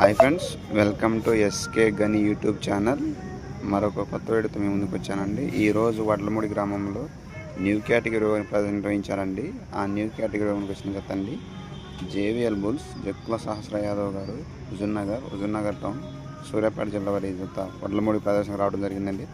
Hi friends welcome to SK Gani YouTube channel. మరొక కొత్త వీడియోతో మేము ముందుకు వచ్చానండి. ఈరోజు వడ్లమూడి గ్రామంలో న్యూ కేటగిరీ నిర్వహించారండి. ఆ న్యూ కేటగిరీ వచ్చిన కదండి JVL bulls Jakkula Sahasra Yadav garu Huzurnagar హుజున్నగర్ town Suryapet జిల్లా వారి జత వడ్లమూడి ప్రదర్శనకు రావడం జరిగిందండి.